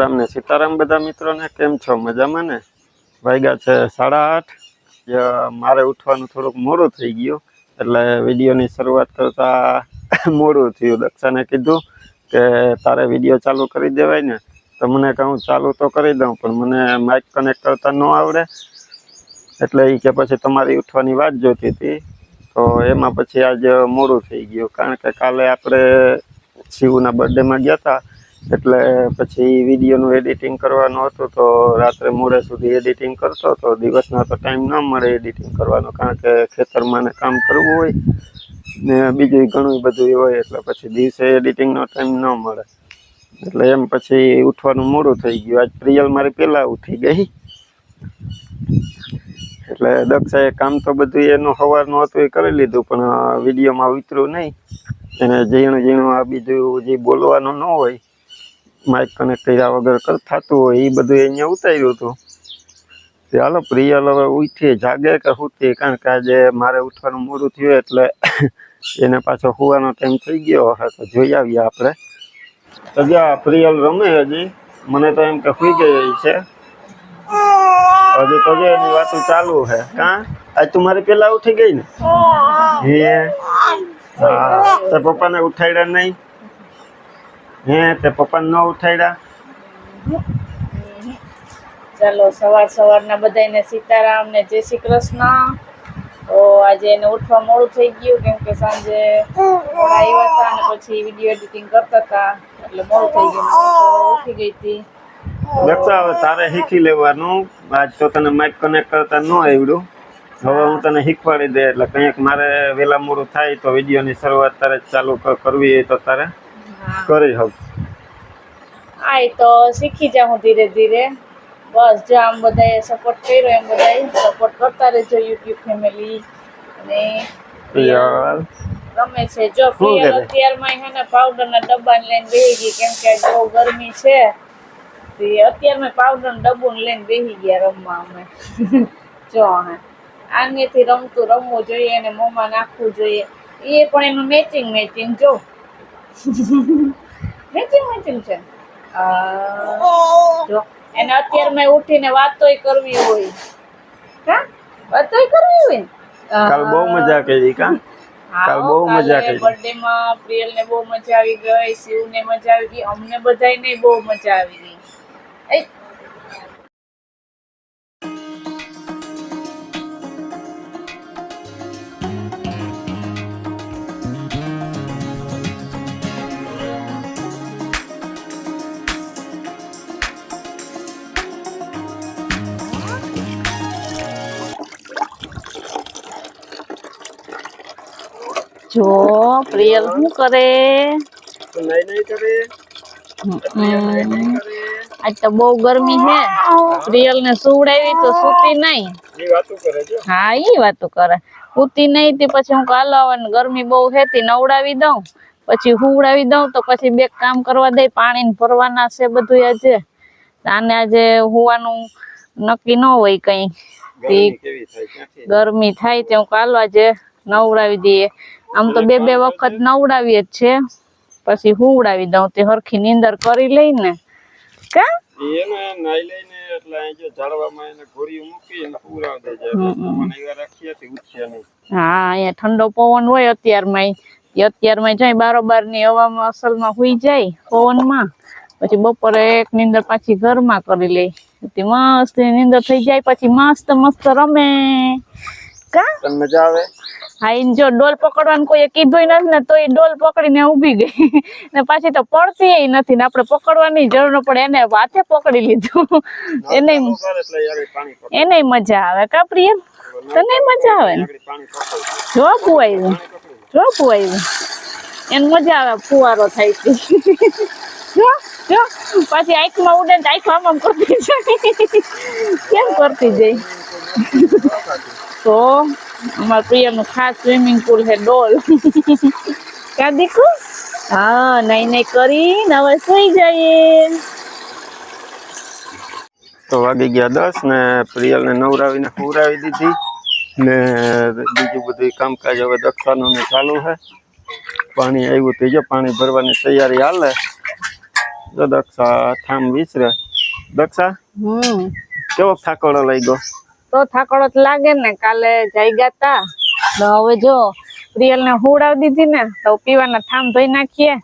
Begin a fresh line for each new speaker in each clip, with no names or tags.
રામ ને સીતારામ બધા મિત્રોને કેમ છો? મજામાં ને? વાગ્યા છે સાડા આઠ. મારે ઉઠવાનું થોડુંક મોડું થઈ ગયું, એટલે વિડીયોની શરૂઆત કરતા મોડું થયું. દક્ષાને કીધું કે તારે વીડિયો ચાલુ કરી દેવાય ને, તો મને કહું ચાલુ તો કરી દઉં, પણ મને માઇક કનેક્ટ કરતા ન આવડે. એટલે એ કે પછી તમારી ઉઠવાની વાત જોતી હતી, તો એમાં પછી આજે મોડું થઈ ગયું. કારણ કે કાલે આપણે શિવના બર્થડેમાં ગયા હતા એટલે પછી વિડીયોનું એડિટિંગ કરવાનું હતું તો રાત્રે મોડે સુધી એડિટિંગ કરતો તો દિવસના તો ટાઈમ ન મળે એડિટિંગ કરવાનો, કારણ કે ખેતરમાં ને કામ કરવું હોય ને બીજું ઘણું બધું હોય, એટલે પછી દિવસે એડિટિંગનો ટાઈમ ન મળે. એટલે એમ પછી ઉઠવાનું મોડું થઈ ગયું. આજ પ્રિયલ મારી પહેલાં ઉઠી ગઈ. એટલે દક્ષાએ કામ તો બધું એનું સવારનું હતું એ કરી લીધું, પણ વિડીયોમાં ઉતર્યું નહીં. એને ઝીણું ઝીણું આ બીજું જે બોલવાનું ન હોય માઇક કનેક્ટ કર્યા વગર કર થતું હોય એ બધું અહીંયા ઉતાર્યું હતું. હાલો, પ્રિયલ હવે ઉઠીએ જાગે કે સુતી કારણ કે આજે મારે ઉઠવાનું મોડું થયું એટલે એને પાછો સુવાનો ટાઈમ થઈ ગયો. હશે તો જોઈ આવીએ આપણે. તો પ્રિયલ રમે હજી. મને તો એમ કે સુઈ ગઈ છે. હજી તો જે એની વાતો ચાલુ છે. કાં? આજ તું મારી પેલા ઉઠી ગઈ ને? હા? તો પપ્પાને ઉઠાડ્યા નહીં? હે તે પપ્પાને ન ઉઠાડ્યા
ચાલો સવાર સવારના બધાને સીતારામ ને જય શ્રી કૃષ્ણ. તો આજે એને ઉઠવા મોડું થઈ ગયું કેમ કે સાંજે આવ્યા હતા અને પછી વીડિયો એડિટિંગ કરતા હતા એટલે મોડું થઈ ગયું. ઉઠી ગઈ હતી.
દક્ષા હવે તારે શીખી લેવાનું. આજ તો તને માઇક કનેક્ટ કરતા ન આવડ્યું. હવે હું તને શીખવાડી દે એટલે કંઈક મારે વહેલા મોડું થાય તો વિડીયોની શરૂઆત તારે ચાલુ કરવી હોય તો તારે. કરી હક
આય તો શીખી જાઉં ધીરે ધીરે. બસ જો આમ બધાએ સપોર્ટ કર્યો એમ બધાએ સપોર્ટ કરતા રહેજો યુટ્યુબ ફેમિલી અને
યાર.
ગમે છે. જો પ્રિયલ? અત્યારમાં હે ને પાવડર ના ડબ્બા લઈને બેહી ગઈ કેમ કે બહુ ગરમી છે. તે અત્યારમાં પાવડર ડબ્બો ને લઈને બેહી ગયા રમવા અમે. જો હે આંગેથી રમતું રમવું જોઈએ અને મોંમાં નાખવું જોઈએ. એ પણ એનું મેચિંગ મેચિંગ જો. મેચિંગ મેચિંગ છે. જો એને અત્યારમાં ઉઠીને વાતોય કરવી હોય. હા? વાતોય કરવી હોય
કાલ બહુ મજા કરી કા? કાલ બહુ મજા કરી.
બર્થડે માં પ્રિયલ ને બહુ મજા આવી ગઈ શિવ ને મજા આવી ગઈ અમને બધાય બહુ મજા આવી ગઈ. જો પ્રિયલ શું કરે. આજ તો બહુ ગરમી છે. પ્રિયલ ને સુવડાવી તો સૂતી નહીં
એ વાતો કરે
હા વાતો સૂતી નહીં તે પછી હું કાલો આવવાની ગરમી બહુ હેતી નવડાવી દઉં. પછી હુવડાવી દઉં તો પછી બે કામ કરવા દઈ પાણી ને ભરવાના છે બધું આજે. આને આજે હોવાનું નક્કી ન હોય કઈ.
ગરમી થાય? ક્યાંથી?
ગરમી થાય તે હું કાલો આજે નવડાવી દઈએ. આમ તો બે બે વખત નવડાવીએ જ છે પછી હુવડાવી દઉં તે હરખી નીંદર કરી લઈ ને કા
એને નાઈ લઈને એટલે અહીં જો ઝાડવામાં એને ઘોડીઓ મૂકી અને પુરાવ દે જાય.
હમ,
એટલે
હમ.
મને એવા રાખીએ તે ઉઠશે નહીં.
હા અહીંયા ઠંડો પવન હોય અત્યારમાં અત્યારમાં જાય બારોબારની હવામાં અસલમાં હુઈ જાય પવનમાં. પછી બપોરે એક નીંદર પાછી ઘરમાં કરી લે. મસ્ત નીંદર થઈ જાય પછી મસ્ત મસ્ત રમે. કા
મજા આવે?
હા જો ડોલ પકડવાનું કોઈ કીધું નથી ને તો એ ડોલ પકડીને ઊભી ગઈ. ને પાછી તો પડતી નથી ને આપણે પકડવાની જરૂર ન પડે એને હાથે પકડી લીધું. એને એને મજા આવે કા પ્રિય તને મજા આવે ને? જો પુવાયું જો પુવાયું એને મજા આવે ફુવારો થાય છે. જો જો. પાછી આંખમાં ઉડે ને આંખ આમ આમ કરતી જાય. કેમ કરતી જાય? તો અમારા પ્રિયનું ખાસ સ્વિમિંગ પુલ છે ડોલ. ક્યાં દીકુ હા નહીં નહીં કરી ને હવે સુઈ જઈએ.
તો વાગી ગયા દસ ને પ્રિયલને નવરાવીને પુરાવી દીધી. ને બીજું બધું કામકાજ હવે દક્ષાનું ને ચાલુ છે. પાણી આવ્યું તો જો પાણી ભરવાની તૈયારી હાલે. જો દક્ષા થામ વિસરે. દક્ષા
હમ.
કેવો થાકોડો લઈ ગયો
તો થાકડો લાગે ને કાલે જઈ તા તો હવે જો પ્રિયલ ને હુડાવી દીધી ને તો પીવાના થામ ધોઈ નાખીએ.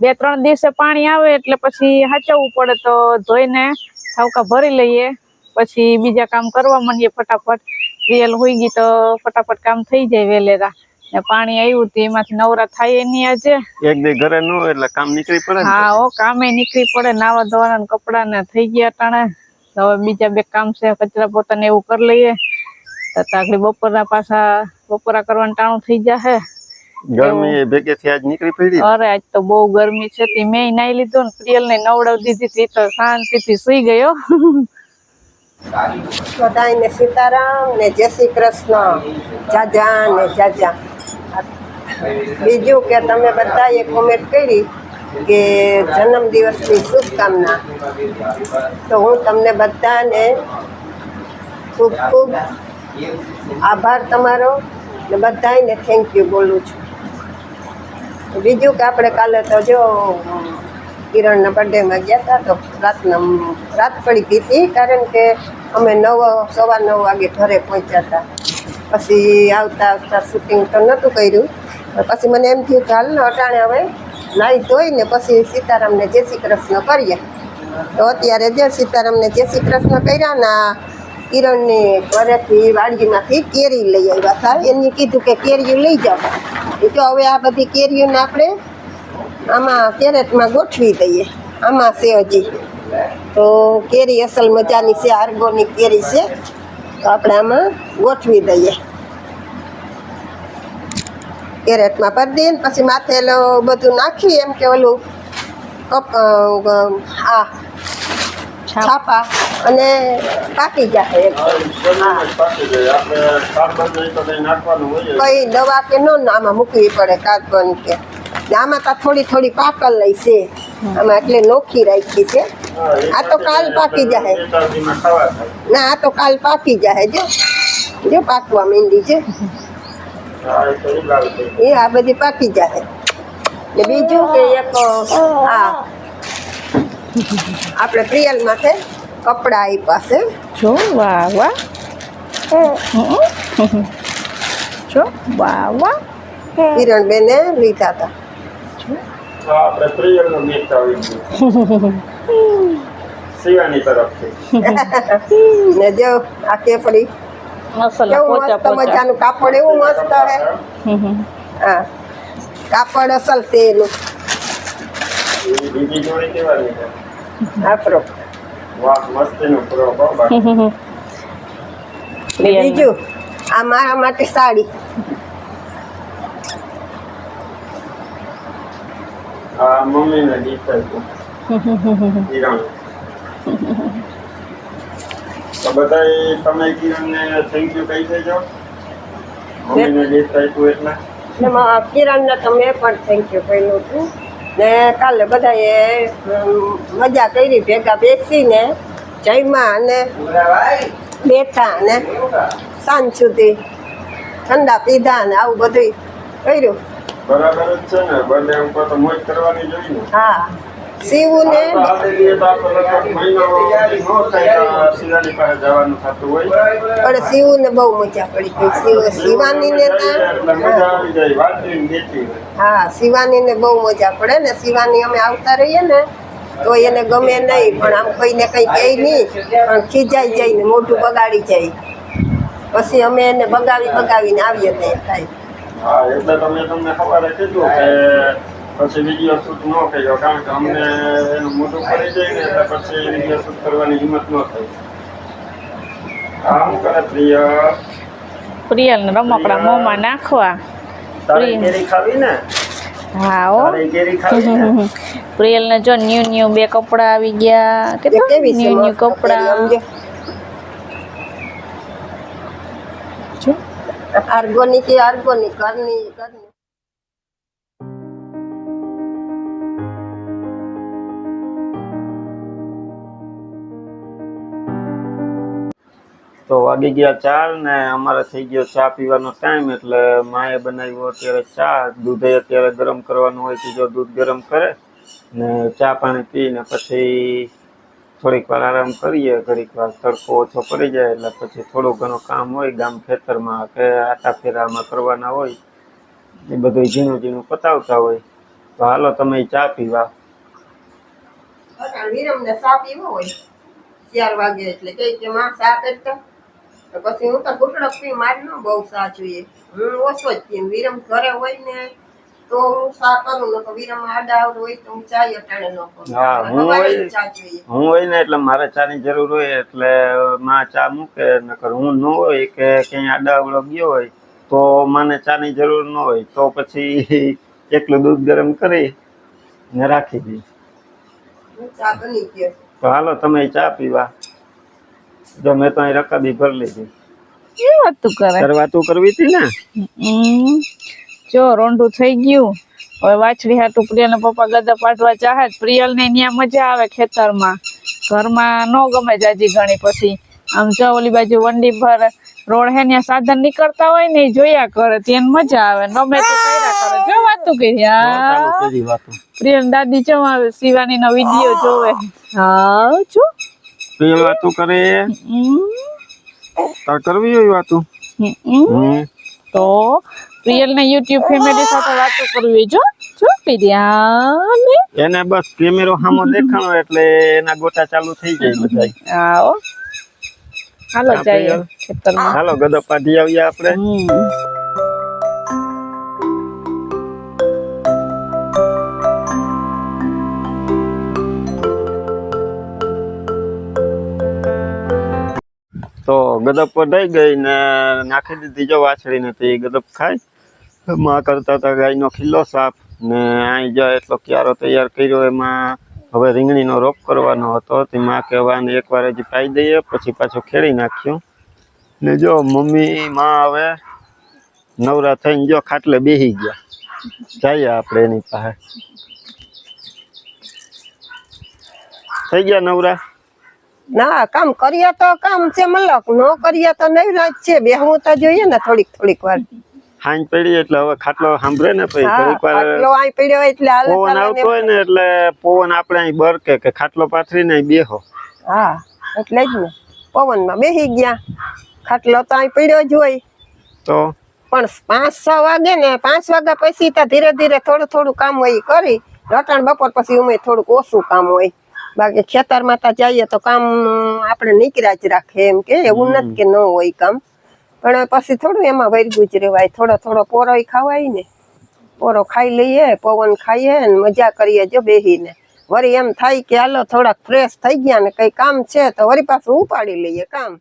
બે ત્રણ દિવસે પાણી આવે એટલે પછી હાચવવું પડે તો ધોઈને ઠાવકા ભરી લઈએ. પછી બીજા કામ કરવા માંડીએ ફટાફટ. પ્રિયલ હોઈ ગઈ તો ફટાફટ કામ થઈ જાય વેલેરા. ને પાણી આવ્યું તો એમાંથી નવરા થાય એની આજે.
એક દી ઘરે ન હોય એટલે કામ નીકળી પડે
હા ઓ કામે નીકળી પડે નાવા ધોવાના કપડા ને થઈ ગયા ટાણે. હવે બીજા બે કામ છે કચરા પોતાને એવું કરી લઈએ. તો તાકડી બપોરના પાછા બપોરા કરવાનું ટાણું થઈ જશે
ગરમી એ ભેગેથી આજ નીકળી પડી?
અરે આજ તો બહુ ગરમી છે. તે મેં નાઈ લીધું ને પ્રિયલ ને નવડાવી દીધી હતી તો શાંતિથી સુઈ ગયો.
બધાને સીતારામ ને જય શ્રી કૃષ્ણ. જાજા ને જાજા બીજું કે તમે બધાએ કોમેન્ટ કરી. કે જન્મદિવસની શુભકામના. તો હું તમને બધાને ખૂબ ખૂબ આભાર તમારો ને બધાને થેન્ક યુ બોલું છું. બીજું કે આપણે કાલે તો જો કિરણના બર્થડેમાં ગયા હતા તો રાતના રાત પડી ગઈ કારણ કે અમે નવ, સવા નવ વાગે ઘરે પહોંચ્યા હતા પછી આવતા આવતા શૂટિંગ તો નહોતું કર્યું. પછી મને એમ થયું કે હાલ ને અટાણે હવે નાહી ધોઈને પછી સીતારામને જય શ્રી કૃષ્ણ કરીએ. તો અત્યારે જે સીતારામને જય શ્રી કૃષ્ણ કર્યા ને કિરણની ઘરેથી વાડીમાંથી કેરી લઈ આવ્યા હતા. એને કીધું કે કેરીઓ લઈ જાઓ. એ તો હવે આ બધી કેરીઓને આપણે આમાં કેરેટમાં ગોઠવી દઈએ. આમાં છે હજી. તો કેરી અસલ મજાની છે આર્ગોની કેરી છે. તો આપણે આમાં ગોઠવી દઈએ. કેરેટમાં ભરી દઈએ ને પછી માથે બધું નાખી એમ કે ઓલું કપ આ
છાપા.
અને પાકી જાય. કઈ દવા કે ન આમાં મૂકવી પડે કાર્બન કે. આમાં તો થોડી થોડી પાકલ લઈ છે. આમાં એટલે નોખી રાખી છે. આ તો કાલ પાકી જાય. ના આ તો કાલ પાકી જાય જો. જો પાકવા મીંડી છે. એ આ બધી પાકી જાય ને બીજું કે એક આ આપણે પ્રિયલ માથે કપડા આપ્યા છે.
જો વાહ વાહ. જો વાહ વાહ.
કિરણબેને લીધા હતા
આપણે પ્રિયલ ગીત આવી ગયું શિવાની તરફથી.
ને જો આ
મસાલા
કેવું મસ્ત મજાનું કાપડ એવું મસ્ત હે. હા. કાપડ અસલ છે એનું
બીજી?
આ મારા માટે સાડી.
મમ્મી ગીત બધાય તમે કિરણને થેન્ક યુ કહી દેજો. મમ્મીને ગીત આપ્યું એટલે.
ને કિરણને તો પણ થેન્ક યુ કહ્યું હતું. ને કાલે બધાએ મજા કરી ભેગા બેસીને જમ્યા અને બેઠા અને સાંજ સુધી ઠંડા પીધા ને આવું બધું કર્યું.
બરાબર જ છે ને બર્થડે ઉપર તો મોજ કરવાની જોઈએ
હા. શિવને
ન શિવાની
પણ શિવને બહુ મજા પડી ગઈ. શિવ શિવાનીને
એટલે
હા શિવાની શિવાનીને બહુ મજા પડે ને. શિવાની અમે આવતા રહીએ ને, તો એને ગમે નહીં, પણ આમ કોઈને કંઈ કહે નહીં, પણ ખીજાઈ જાય ને, મોઢું બગાડી જાય. પછી અમે એને બગાવી બગાવીને આવીએ ત્યાં થાય.
હા, એટલે તમે તમને ખબર કીધું કે પછી વીડિયો શૂટ ન કર્યો કારણ કે અમને એનું મોટું પડી જાય ને એટલે પછી વીડિયો શૂટ કરવાની હિંમત ન થઈ. આમ કરે પ્રિય?
પ્રિયલ ને રમકડા મોંમાં નાખવા.
તારે
પ્રિય.
કેરી ખાવી ને?
હા ઓ
તારે કેરી ખાવી ને?
પ્રિયલ ને જો ન્યુ ન્યુ બે કપડા આવી ગયા. કેટલા? ન્યુ ન્યુ કપડા
આર્ગોનિક આર્ગોનિક કરની ઘરની
તો વાગી ગયા ચાર ને અમારે થઈ ગયો ચા પીવાનો ટાઈમ એટલે માએ બનાવ્યો અત્યારે ચા. દૂધે અત્યારે ગરમ કરવાનું હોય તો જો દૂધ ગરમ કરે ને ચા પાણી પીને પછી થોડીક વાર આરામ કરીએ. ઘડીક વાર તડકો ઓછો પડી જાય એટલે પછી થોડું ઘણું કામ હોય ગામ ખેતરમાં કે આટા ફેરામાં કરવાના હોય, એ બધું ઝીણું ઝીણું પતાવતા હોય. તો હાલો તમે ચા પીવા.
સા પીવો હોય, ચાર વાગે એટલે કઈ કે માં સા કરતા પછી હું તો ઘૂંટડો પી મારી ન બહુ સાચું એ હું ઓછો જ પીમ વિરમ ઘરે હોય ને તો હું સા કરું ને તો વિરમ આડા આવડ હોય તો હું ચાય અટાણે ન કરું.
હા, હું હોય- હું હોય ને એટલે મારે ચાની જરૂર હોય એટલે માં ચા મૂકે નકર હું ન હોય કે ક્યાંય આડાવડો ગયો હોય તો મને ચાની જરૂર ન હોય તો પછી એકલું દૂધ ગરમ કરી ને રાખી દઈ
હું ચા બની ગયો.
તો હાલો તમે ચા પીવા. જો મેં તો અહીં રકાબી ભરી લીધી.
શું વાત કરે?
તારે કરવી હતી ને?
જો રોંડું થઈ ગયું. હવે વાછડી હાટું પ્રિયલ પપ્પા ગદા પાટવા ચાહે પ્રિયલ ને ત્યાં મજા આવે ખેતરમાં. ઘરમાં ન ગમે જાજી ઘણી પછી. આમ જો ઓલી બાજુ વંડી ભર રોડ હે ત્યાં સાધન નીકળતા હોય ને જોયા કરે ત્યાં મજા આવે. ગમે તો કર્યા કરે. જો વાતું કરી પ્રિયલ દાદી જો આવે શિવાની નો વીડિયો જોવે. હા જો.
પ્રિય વાતું કરે. તાર કરવી હોય વાતું?
તો પ્રિયલ ને યુટ્યુબ ફેમિલી સાથે વાતો કરવી જો. જો પ્રિયા
એને બસ કેમેરો સામો દેખાણો એટલે એના ગોટા ચાલુ થઈ જાય બધા
આવો. હાલો
ચાલો
જઈએ
પ્રિયલ.
ખેતરમાં.
હાલો ગદપ પાધી આવીએ આપણે. તો ગદપ વઢાઈ ગઈ ને નાખી દીધી જો વાછડીને તો એ ગદપ ખાય. માં કરતા હતા ગાયનો ખીલ્લો સાફ ને અહીં જો એટલો ક્યારો તૈયાર કર્યો એમાં હવે રીંગણીનો રોપ કરવાનો હતો. તે માં કહેવાને એકવાર હજી પાઈ દઈએ, પછી પાછો ખેડી નાખ્યો. ને જો મમ્મી માં હવે નવરા થઈને જો ખાટલે બેસી ગયા. જઈએ આપણે એની પાસે. થઈ ગયા નવરા?
ના કામ કરીએ તો કામ છે મલક. ન કરીએ તો નહીં રાત છે. બેહવું તો જોઈએ ને થોડીક થોડીક વાર.
હાંજ પડી એટલે હવે ખાટલો સાંભળે ને પછી થોડીક વાર
ખાટલો અહીં પડ્યો એટલે હાલે
પવન આવતો હોય ને એટલે પવન આપણે અહીં બરકે કે ખાટલો પાથરીને બેહો.
હા એટલે જ ને. પવનમાં બેસી ગયા. ખાટલો તો અહીં પડ્યો જ હોય.
તો?
પણ પાંચ છ વાગે ને પાંચ વાગ્યા પછી તો ધીરે ધીરે થોડું થોડું કામ હોય કરી. રટાણ બપોર પછી ઉમે થોડુંક ઓછું કામ હોય. બાકી ખેતરમાં માતા જઈએ તો કામ આપણે નીકળ્યા જ રાખે એમ કે એવું નથી કે ન હોય કામ. પણ પછી થોડું એમાં વૈરગું જ રહેવાય. થોડો થોડો પોરોય ખાવાય ને. પોરો ખાઈ લઈએ પવન ખાઈએ ને મજા કરીએ જો બેહીને. વળી એમ થાય કે હાલો થોડાક ફ્રેશ થઈ ગયા ને કઈ કામ છે તો વળી પાછું ઉપાડી લઈએ કામ.